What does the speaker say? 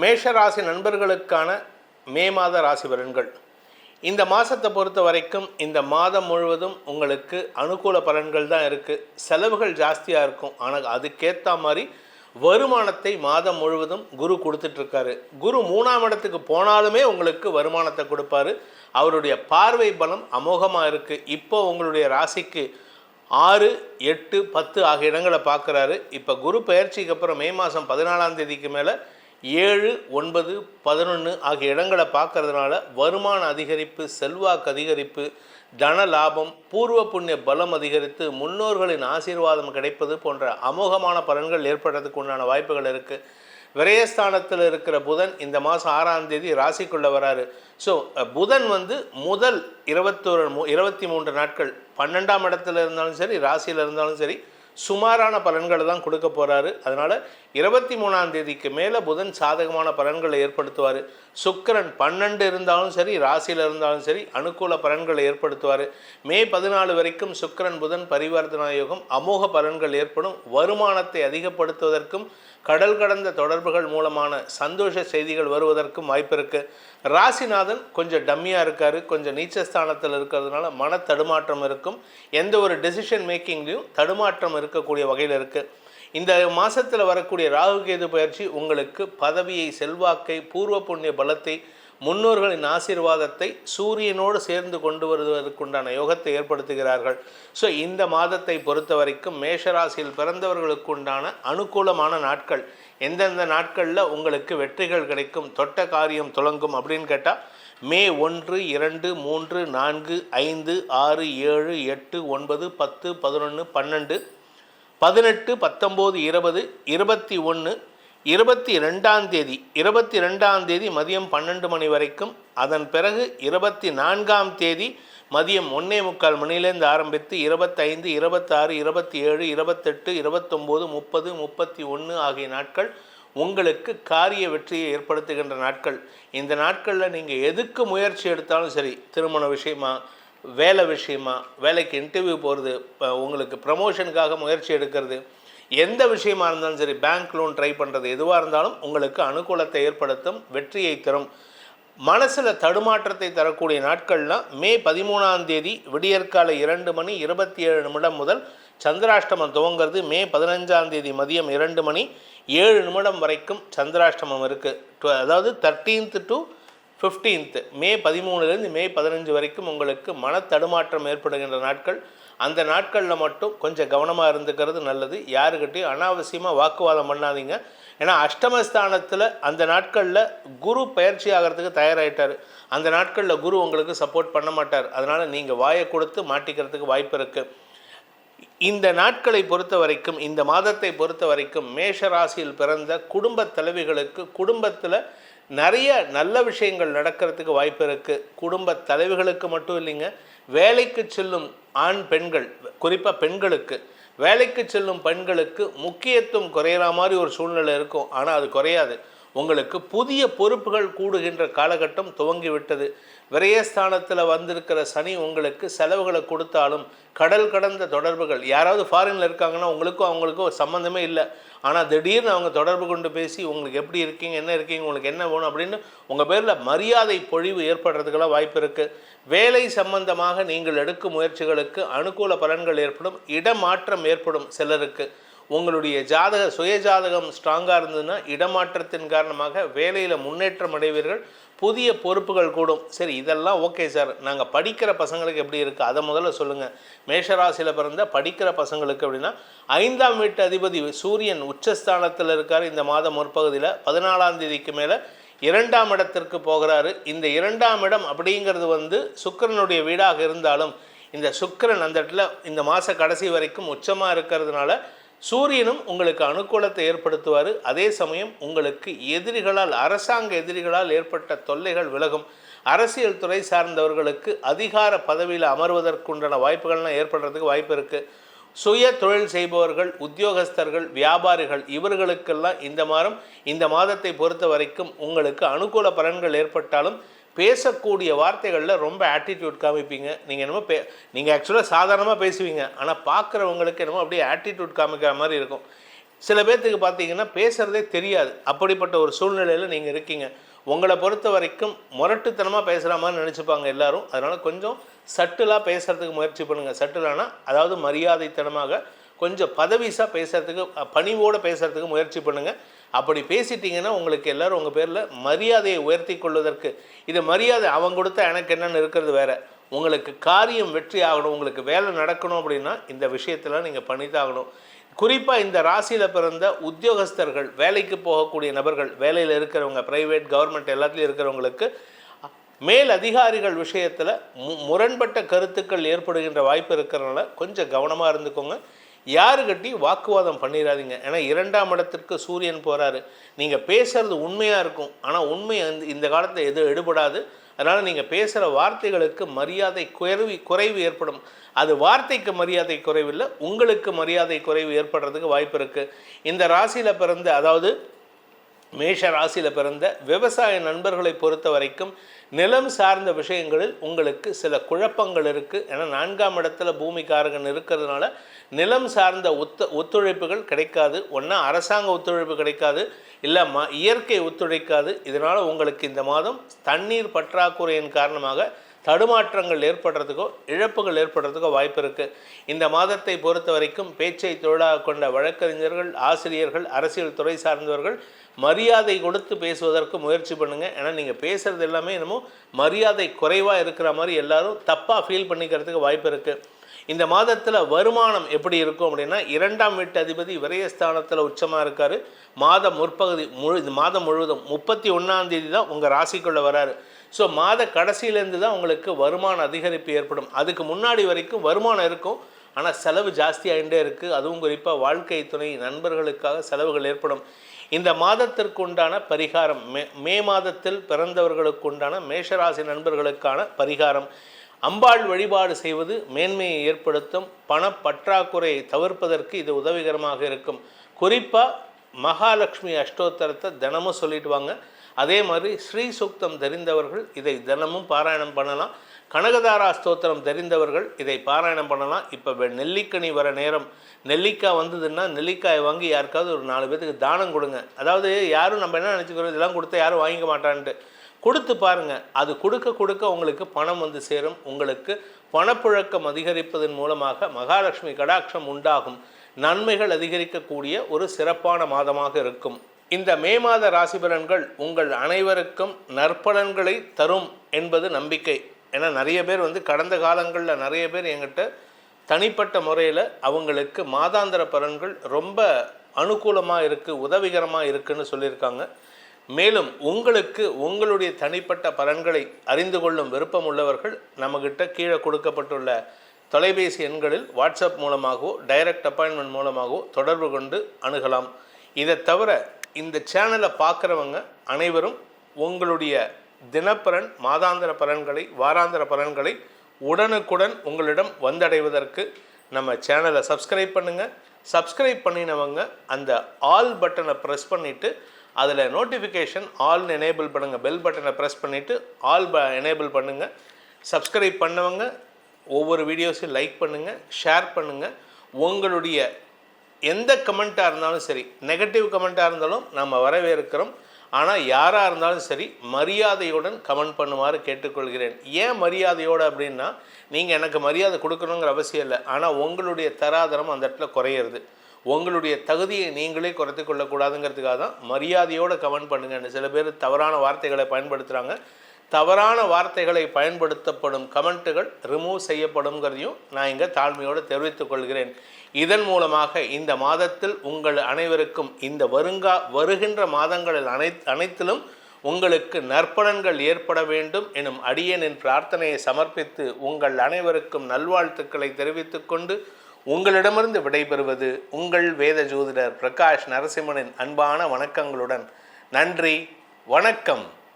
மேஷ ராசி நண்பர்களுக்கான மே மாத ராசி பலன்கள். இந்த மாதத்தை பொறுத்த வரைக்கும் இந்த மாதம் முழுவதும் உங்களுக்கு அனுகூல பலன்கள் தான் இருக்குது செலவுகள் ஜாஸ்தியாக இருக்கும். ஆனால் அதுக்கேற்ற மாதிரி வருமானத்தை மாதம் முழுவதும் குரு கொடுத்துட்ருக்காரு. குரு மூணாம் இடத்துக்கு போனாலுமே உங்களுக்கு வருமானத்தை கொடுப்பாரு. அவருடைய பார்வை பலம் அமோகமாக இருக்குது இப்போ உங்களுடைய ராசிக்கு ஆறு எட்டு பத்து ஆகிய இடங்களை பார்க்குறாரு. இப்போ குரு பயிற்சிக்கு அப்புறம் மே மாதம் பதினாலாம் தேதிக்கு மேலே ஏழு ஒன்பது பதினொன்று ஆகிய இடங்களை பார்க்கறதுனால வருமான அதிகரிப்பு செல்வாக்கு அதிகரிப்பு தன லாபம் பூர்வ புண்ணிய பலம் அதிகரித்து முன்னோர்களின் ஆசீர்வாதம் கிடைப்பது போன்ற அமோகமான பலன்கள் ஏற்படுறதுக்கு உண்டான வாய்ப்புகள் இருக்குது விரயஸ்தானத்தில் இருக்கிற புதன் இந்த மாதம் ஆறாம் தேதி ராசிக்குள்ளே வராரு. ஸோ புதன் வந்து முதல் இருபத்தோரு மு இருபத்தி மூன்று நாட்கள் பன்னெண்டாம் இடத்துல இருந்தாலும் சரி ராசியில் இருந்தாலும் சரி சுமாரான பலன்களை தான் கொடுக்க போகிறாரு அதனால் இருபத்தி மூணாம் தேதிக்கு மேலே புதன் சாதகமான பலன்களை ஏற்படுத்துவார். சுக்கிரன் பன்னெண்டு இருந்தாலும் சரி ராசியில் இருந்தாலும் சரி அனுகூல பலன்களை ஏற்படுத்துவார். மே பதினாலு வரைக்கும் சுக்கரன் புதன் பரிவர்த்தனா யோகம் அமோக பலன்கள் ஏற்படும். வருமானத்தை அதிகப்படுத்துவதற்கும் கடல் கடந்த தொடர்புகள் மூலமான சந்தோஷ செய்திகள் வருவதற்கும் வாய்ப்பு இருக்குது ராசிநாதன் கொஞ்சம் டம்மியாக இருக்கார். கொஞ்சம் நீச்சஸ்தானத்தில் இருக்கிறதுனால மன தடுமாற்றம் இருக்கும். எந்த ஒரு டெசிஷன் மேக்கிங்லேயும் தடுமாற்றம் இருக்கக்கூடிய வகையில் இருக்குது இந்த மாதத்தில் வரக்கூடிய ராகு கேது பயிற்சி உங்களுக்கு பதவியை செல்வாக்கை பூர்வ புண்ணிய பலத்தை முன்னோர்களின் ஆசீர்வாதத்தை சூரியனோடு சேர்ந்து கொண்டு வருவதற்குண்டான யோகத்தை ஏற்படுத்துகிறார்கள். ஸோ இந்த மாதத்தை பொறுத்த வரைக்கும் மேஷராசியில் பிறந்தவர்களுக்குண்டான அனுகூலமான நாட்கள். எந்தெந்த நாட்களில் உங்களுக்கு வெற்றிகள் கிடைக்கும் தொட்ட காரியம் துளங்கும் அப்படின்னு கேட்டால் மே ஒன்று இரண்டு மூன்று நான்கு ஐந்து ஆறு ஏழு எட்டு ஒன்பது பத்து பதினொன்று பன்னெண்டு பதினெட்டு பத்தொம்போது இருபது இருபத்தி ஒன்று இருபத்தி ரெண்டாம் தேதி இருபத்தி ரெண்டாம் தேதி மதியம் பன்னெண்டு மணி வரைக்கும் அதன் பிறகு இருபத்தி நான்காம் தேதி மதியம் ஒன்றே முக்கால் மணிலேருந்து ஆரம்பித்து இருபத்தைந்து இருபத்தாறு இருபத்தி ஏழு இருபத்தெட்டு இருபத்தொம்போது முப்பது முப்பத்தி ஒன்று ஆகிய நாட்கள் உங்களுக்கு காரிய வெற்றியை ஏற்படுத்துகின்ற நாட்கள். இந்த நாட்களில் நீங்கள் எதுக்கு முயற்சி எடுத்தாலும் சரி திருமண விஷயமா வேலை விஷயமா வேலைக்கு இன்டர்வியூ போகிறது உங்களுக்கு ப்ரமோஷனுக்காக முயற்சி எடுக்கிறது எந்த விஷயமா இருந்தாலும் சரி பேங்க் லோன் ட்ரை பண்ணுறது எதுவாக இருந்தாலும் உங்களுக்கு அனுகூலத்தை ஏற்படுத்தும் வெற்றியை தரும். மனசில் தடுமாற்றத்தை தரக்கூடிய நாட்கள்லாம் மே பதிமூணாம் தேதி விடியற்காலை இரண்டு மணி இருபத்தி ஏழு நிமிடம் முதல் சந்திராஷ்டமம் துவங்கிறது. மே பதினஞ்சாம் தேதி மதியம் இரண்டு மணி ஏழு நிமிடம் வரைக்கும் சந்திராஷ்டமம் இருக்குது அதாவது தேர்ட்டீன்த் டு ஃபிஃப்டீன்த்து மே பதிமூணுலேருந்து மே பதினஞ்சு வரைக்கும் உங்களுக்கு மன தடுமாற்றம் ஏற்படுகின்ற நாட்கள். அந்த நாட்களில் மட்டும் கொஞ்சம் கவனமாக இருந்துக்கிறது நல்லது. யாருக்கிட்டையும் அனாவசியமாக வாக்குவாதம் பண்ணாதீங்க. ஏன்னா அஷ்டமஸ்தானத்தில் அந்த நாட்களில் குரு பயிற்சி ஆகிறதுக்கு தயாராகிட்டார் அந்த நாட்களில் குரு உங்களுக்கு சப்போர்ட் பண்ண மாட்டார். அதனால் நீங்கள் வாயை கொடுத்து மாட்டிக்கிறதுக்கு வாய்ப்பு இருக்குது இந்த நாட்களை பொறுத்த வரைக்கும் இந்த மாதத்தை பொறுத்த வரைக்கும் மேஷ ராசியில் பிறந்த குடும்ப தலைவிகளுக்கு குடும்பத்தில் நிறைய நல்ல விஷயங்கள் நடக்கிறதுக்கு வாய்ப்பு இருக்குது குடும்ப தலைவிகளுக்கு மட்டும் இல்லைங்க. வேலைக்கு செல்லும் ஆண் பெண்கள் குறிப்பாக பெண்களுக்கு வேலைக்கு செல்லும் பெண்களுக்கு முக்கியத்துவம் குறையிற மாதிரி ஒரு சூழ்நிலை இருக்கும். ஆனால் அது குறையாது. உங்களுக்கு புதிய பொறுப்புகள் கூடுகின்ற காலகட்டம் துவங்கிவிட்டது. விரயஸ்தானத்தில் வந்திருக்கிற சனி உங்களுக்கு செலவுகளை கொடுத்தாலும் கடல் கடந்த தொடர்புகள். யாராவது ஃபாரினில் இருக்காங்கன்னா உங்களுக்கும் அவங்களுக்கும் சம்மந்தமே இல்லை. ஆனால் திடீர்னு அவங்க தொடர்பு கொண்டு பேசி உங்களுக்கு எப்படி இருக்கீங்க? என்ன இருக்கீங்க? உங்களுக்கு என்ன வேணும்? அப்படின்னு உங்கள் பேரில் மரியாதை பொழிவு ஏற்படுறதுக்கெல்லாம் வாய்ப்பு இருக்குது வேலை சம்பந்தமாக நீங்கள் எடுக்கும் முயற்சிகளுக்கு அனுகூல பலன்கள் ஏற்படும். இடமாற்றம் ஏற்படும் சிலருக்கு. உங்களுடைய ஜாதக சுய ஜாதகம் ஸ்ட்ராங்காக இருந்ததுன்னா இடமாற்றத்தின் காரணமாக வேலையில் முன்னேற்றம் அடைவீர்கள். புதிய பொறுப்புகள் கூடும். சரி இதெல்லாம் ஓகே சார் நாங்கள் படிக்கிற பசங்களுக்கு எப்படி இருக்குது அதை முதல்ல சொல்லுங்கள் மேஷராசியில் பிறந்த படிக்கிற பசங்களுக்கு அப்படின்னா ஐந்தாம் வீட்டு அதிபதி சூரியன் உச்சஸ்தானத்தில் இருக்கார். இந்த மாதம் முற்பகுதியில் பதினாலாம் தேதிக்கு மேலே இரண்டாம் இடத்திற்கு போகிறாரு. இந்த இரண்டாம் இடம் அப்படிங்கிறது வந்து சுக்கிரனுடைய வீடாக இருந்தாலும் இந்த சுக்கரன் அந்த இடத்துல இந்த மாத கடைசி வரைக்கும் உச்சமாக இருக்கிறதுனால சூரியனும் உங்களுக்கு அனுகூலத்தை ஏற்படுத்துவார். அதே சமயம் உங்களுக்கு எதிரிகளால் அரசாங்க எதிரிகளால் ஏற்பட்ட தொல்லைகள் விலகும். அரசியல் துறை சார்ந்தவர்களுக்கு அதிகார பதவியில் அமர்வதற்குண்டான வாய்ப்புகள்லாம் ஏற்படுறதுக்கு வாய்ப்பு இருக்குது சுய தொழில் செய்பவர்கள் உத்தியோகஸ்தர்கள் வியாபாரிகள் இவர்களுக்கெல்லாம் இந்த மாதம் இந்த மாதத்தை பொறுத்த வரைக்கும் உங்களுக்கு அனுகூல பலன்கள் ஏற்பட்டாலும் பேசக்கூடிய வார்த்தைகளில் ரொம்ப ஆட்டிடியூட் காமிப்பீங்க. நீங்கள் என்னமோ பே நீங்கள் ஆக்சுவலாக சாதாரணமாக பேசுவீங்க. ஆனால் பார்க்குறவங்களுக்கு என்னமோ அப்படியே ஆட்டிடியூட் காமிக்கிற மாதிரி இருக்கும். சில பேர்த்துக்கு பார்த்தீங்கன்னா பேசுகிறதே தெரியாது. அப்படிப்பட்ட ஒரு சூழ்நிலையில் நீங்கள் இருக்கீங்க. உங்களை பொறுத்த வரைக்கும் முரட்டுத்தனமாக பேசுகிற மாதிரி நினச்சிப்பாங்க எல்லோரும். அதனால் கொஞ்சம் சட்டிலாக பேசுகிறதுக்கு முயற்சி பண்ணுங்கள் சட்டிலானா அதாவது மரியாதைத்தனமாக கொஞ்சம் பதவிசாக பேசுகிறதுக்கு பணிவோடு பேசுகிறதுக்கு முயற்சி பண்ணுங்கள் அப்படி பேசிட்டீங்கன்னா உங்களுக்கு எல்லாரும் உங்கள் பேரில் மரியாதையை உயர்த்தி கொள்வதற்கு இது மரியாதை அவங்க கொடுத்தா எனக்கு என்னென்னு இருக்கிறது வேறு. உங்களுக்கு காரியம் வெற்றி ஆகணும் உங்களுக்கு வேலை நடக்கணும் அப்படின்னா இந்த விஷயத்தில் நீங்கள் பண்ணித்தாகணும். குறிப்பாக இந்த ராசியில் பிறந்த உத்தியோகஸ்தர்கள் வேலைக்கு போகக்கூடிய நபர்கள் வேலையில் இருக்கிறவங்க ப்ரைவேட் கவர்மெண்ட் எல்லாத்துலேயும் இருக்கிறவங்களுக்கு மேல் அதிகாரிகள் விஷயத்தில் மு முரண்பட்ட கருத்துக்கள் ஏற்படுகின்ற வாய்ப்பு இருக்கிறனால கொஞ்சம் கவனமாக இருந்துக்கோங்க. யாருக்கிட்டையும் வாக்குவாதம் பண்ணிடாதீங்க ஏன்னா இரண்டாம் இடத்திற்கு சூரியன் போகிறாரு நீங்கள் பேசுகிறது உண்மையாக இருக்கும். ஆனால் உண்மை அந்த இந்த காலத்தில் எதுவும் எடுபடாது. அதனால் நீங்கள் பேசுகிற வார்த்தைகளுக்கு மரியாதை குறைவு குறைவு ஏற்படும். அது வார்த்தைக்கு மரியாதை குறைவில்லை உங்களுக்கு மரியாதை குறைவு ஏற்படுறதுக்கு வாய்ப்பு இருக்குது இந்த ராசியில் பிறந்த அதாவது மேஷ ராசியில் பிறந்த விவசாய நண்பர்களை பொறுத்த வரைக்கும் நிலம் சார்ந்த விஷயங்களில் உங்களுக்கு சில குழப்பங்கள் இருக்குது ஏன்னா நான்காம் இடத்துல பூமிக்காரகன் இருக்கிறதுனால நிலம் சார்ந்த ஒத்து ஒத்துழைப்புகள் கிடைக்காது. ஒன்றா அரசாங்க ஒத்துழைப்பு கிடைக்காது. இல்லை ம இயற்கை ஒத்துழைக்காது. இதனால் உங்களுக்கு இந்த மாதம் தண்ணீர் பற்றாக்குறையின் காரணமாக தடுமாற்றங்கள் ஏற்படுறதுக்கோ இழப்புகள் ஏற்படுறதுக்கோ வாய்ப்பு இருக்குது இந்த மாதத்தை பொறுத்த வரைக்கும் பேச்சை தொழிலாக கொண்ட வழக்கறிஞர்கள் ஆசிரியர்கள் அரசியல் துறை சார்ந்தவர்கள் மரியாதை கொடுத்து பேசுவதற்கு முயற்சி பண்ணுங்கள் ஏன்னா நீங்கள் பேசுகிறது எல்லாமே என்னமோ மரியாதை குறைவாக இருக்கிற மாதிரி எல்லாரும் தப்பாக ஃபீல் பண்ணிக்கிறதுக்கு வாய்ப்பு இருக்குது இந்த மாதத்தில் வருமானம் எப்படி இருக்கும் அப்படின்னா இரண்டாம் வீட்டு அதிபதி விரயஸ்தானத்தில் உச்சமாக இருக்கார். மாதம் முற்பகுதி முழு மாதம் முழுவதும் முப்பத்தி ஒன்றாம் தேதி தான் உங்கள் ராசிக்குள்ளே வராரு. ஸோ மாத கடைசியிலேருந்து தான் உங்களுக்கு வருமான அதிகரிப்பு ஏற்படும். அதுக்கு முன்னாடி வரைக்கும் வருமானம் இருக்கும். ஆனால் செலவு ஜாஸ்தியாகிட்டே இருக்குது அதுவும் குறிப்பாக வாழ்க்கை துணை நண்பர்களுக்காக செலவுகள் ஏற்படும். இந்த மாதத்திற்கு உண்டான பரிகாரம் மே மே மாதத்தில் பிறந்தவர்களுக்கு உண்டான மேஷராசி நண்பர்களுக்கான பரிகாரம். அம்பாள் வழிபாடு செய்வது மேன்மையை ஏற்படுத்தும். பணப்பற்றாக்குறையை தவிர்ப்பதற்கு இது உதவிகரமாக இருக்கும். குறிப்பாக மகாலட்சுமி அஷ்டோத்தரத்தை தினமும் சொல்லிட்டு வாங்க. அதே மாதிரி ஸ்ரீ சூக்தம் தெரிந்தவர்கள் இதை தினமும் பாராயணம் பண்ணலாம். கனகதாரா ஸ்தோத்திரம் தெரிந்தவர்கள் இதை பாராயணம் பண்ணலாம். இப்போ நெல்லிக்கனி வர நேரம் நெல்லிக்காய் வந்ததுன்னா நெல்லிக்காய் வாங்கி யாருக்காவது ஒரு நாலு பேத்துக்கு தானம் கொடுங்க. அதாவது யாரும் நம்ம என்ன நினச்சிக்கிறோம் இதெல்லாம் கொடுத்தா யாரும் வாங்கிக்க மாட்டான்ட்டு. கொடுத்து பாருங்கள் அது கொடுக்க கொடுக்க உங்களுக்கு பணம் வந்து சேரும். உங்களுக்கு பணப்புழக்கம் அதிகரிப்பதன் மூலமாக மகாலட்சுமி கடாட்சம் உண்டாகும். நன்மைகள் அதிகரிக்கக்கூடிய ஒரு சிறப்பான மாதமாக இருக்கும். இந்த மே மாத ராசிபலன்கள் உங்கள் அனைவருக்கும் நற்பலன்களை தரும் என்பது நம்பிக்கை. ஏன்னா நிறைய பேர் வந்து கடந்த காலங்களில் நிறைய பேர் எங்கிட்ட தனிப்பட்ட முறையில் அவங்களுக்கு மாதாந்திர பலன்கள் ரொம்ப அனுகூலமாக இருக்குது உதவிகரமாக இருக்குதுன்னு சொல்லியிருக்காங்க. மேலும் உங்களுக்கு உங்களுடைய தனிப்பட்ட பலன்களை அறிந்து கொள்ளும் விருப்பம் உள்ளவர்கள் நம்மக்கிட்ட கீழே கொடுக்கப்பட்டுள்ள தொலைபேசி எண்களில் வாட்ஸ்அப் மூலமாகவோ டைரக்ட் அப்பாயின்மெண்ட் மூலமாகவோ தொடர்பு கொண்டு அணுகலாம். இதை தவிர இந்த சேனலை பார்க்குறவங்க அனைவரும் உங்களுடைய தினப்பலன் மாதாந்திர பலன்களை வாராந்திர பலன்களை உடனுக்குடன் உங்களிடம் வந்தடைவதற்கு நம்ம சேனலை சப்ஸ்கிரைப் பண்ணுங்கள் சப்ஸ்கிரைப் பண்ணினவங்க அந்த ஆல் பட்டனை ப்ரெஸ் பண்ணிவிட்டு அதில் நோட்டிஃபிகேஷன் ஆல் எனேபிள் பண்ணுங்கள் பெல் பட்டனை ப்ரெஸ் பண்ணிவிட்டு ஆல் ப எனேபிள் பண்ணுங்கள் சப்ஸ்கிரைப் பண்ணவங்க ஒவ்வொரு வீடியோஸையும் லைக் பண்ணுங்கள் ஷேர் பண்ணுங்கள் உங்களுடைய எந்த கமெண்ட்டாக இருந்தாலும் சரி நெகட்டிவ் கமெண்ட்டாக இருந்தாலும் நம்ம வரவேற்கிறோம். ஆனால் யாராக இருந்தாலும் சரி மரியாதையுடன் கமெண்ட் பண்ணுமாறு கேட்டுக்கொள்கிறேன். ஏன் மரியாதையோடு அப்படின்னா நீங்கள் எனக்கு மரியாதை கொடுக்கணுங்கிற அவசியம் இல்லை. ஆனால் உங்களுடைய தராதரம் அந்த இடத்துல குறையிறது. உங்களுடைய தகுதியை நீங்களே குறைத்து கொள்ளக்கூடாதுங்கிறதுக்காக தான் மரியாதையோடு கமெண்ட் பண்ணுங்கன்னு. சில பேர் தவறான வார்த்தைகளை பயன்படுத்துகிறாங்க தவறான வார்த்தைகளை பயன்படுத்தப்படும் கமெண்ட்டுகள் ரிமூவ் செய்யப்படும்ங்கிறதையும் நான் இங்கே தாழ்மையோடு தெரிவித்துக் கொள்கிறேன். இதன் மூலமாக இந்த மாதத்தில் உங்கள் அனைவருக்கும் இந்த வருங்கா வருகின்ற மாதங்களில் அனை அனைத்திலும் உங்களுக்கு நற்பலன்கள் ஏற்பட வேண்டும் எனும் அடியனின் பிரார்த்தனையை சமர்ப்பித்து உங்கள் அனைவருக்கும் நல்வாழ்த்துக்களை தெரிவித்துக்கொண்டு உங்களிடமிருந்து விடைபெறுவது உங்கள் வேத ஜோதிடர் பிரகாஷ் நரசிம்மனின் அன்பான வணக்கங்களுடன். நன்றி வணக்கம்.